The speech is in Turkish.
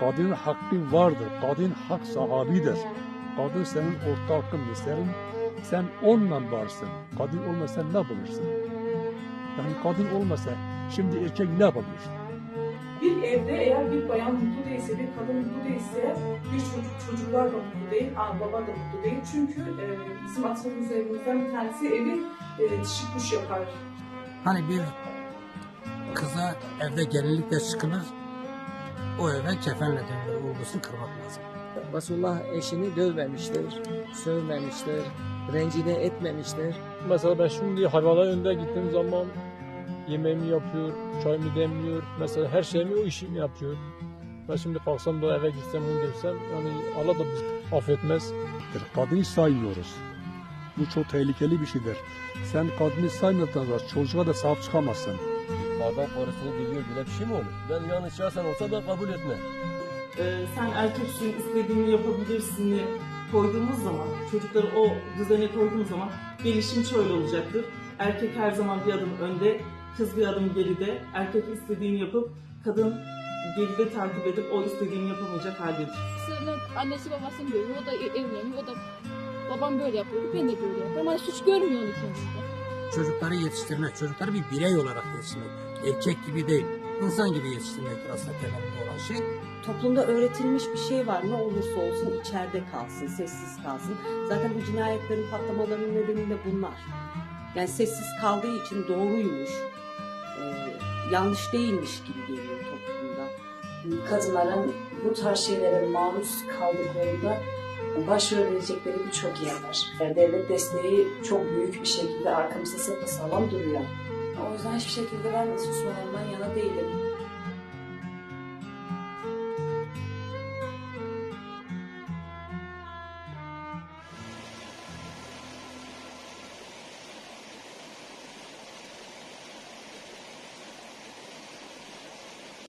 Kadının hakkı vardır. Kadın hak sahibidir. Kadın senin ortakındır. Senin, sen onunla varsın. Kadın olmasa ne bulursun? Yani kadın olmasa şimdi erkek ne bulur? Bir evde eğer bir bayan mutlu değilse, bir kadın mutlu değilse bir çocuk, çocuklar da mutlu değil, ana baba da mutlu değil. Çünkü e, bizim atalarımızdan bir tanesi evi e, kuş yapar. Hani bir kıza evde gelinlikle çıkılır, o eve kefenle dönülür, vurgusunu kırmak lazım. Resulullah eşini dövmemiştir, sövmemiştir, rencide etmemiştir. Mesela ben şimdi hayvanların önünde gittiğim zaman yemeğimi yapıyor, çayımı demliyor. Mesela her şeyimi o işimi yapıyor. Ben şimdi kalksam da eve gitsem onu desem yani Allah da bizi affetmez. Kadını saymıyoruz. Bu çok tehlikeli bir şeydir. Sen kadını saymadığın zaman çocuğa da sahip çıkamazsın. Adam karısını biliyor bile bir şey mi olur? Ben yani şahsen olsa ben kabul etmem. e, sen erkeksin istediğini yapabilirsin koyduğumuz zaman çocukları o düzene koyduğumuz zaman gelişim şöyle olacaktır. Erkek her zaman bir adım önde, kız bir adım geride. Erkek istediğini yapıp kadın geride takip edip o istediğini yapamayacak haldedir. Sırrını annesi babasını görüyor. O da ev- evleniyor. O da babam böyle yapıyordu. Ben de böyle yapıyorum. Ama suç görmüyor onu kendinde. Çocukları yetiştirmek, çocukları bir birey olarak yetiştirmek. Erkek gibi değil, insan gibi yetiştirmek aslında temelinde olan şey. toplumda öğretilmiş bir şey var. Ne olursa olsun içeride kalsın, sessiz kalsın. Zaten bu cinayetlerin patlamalarının nedeni de bunlar. Yani sessiz kaldığı için doğruymuş, e, yanlış değilmiş gibi geliyor. Kadınların bu tarz şeylere maruz kaldıklarında başvurabilecekleri birçok yer var. Devlet desteği çok büyük bir şekilde arkamızda sapasağlam duruyor. O yüzden hiçbir şekilde ben susmalarından yana değilim.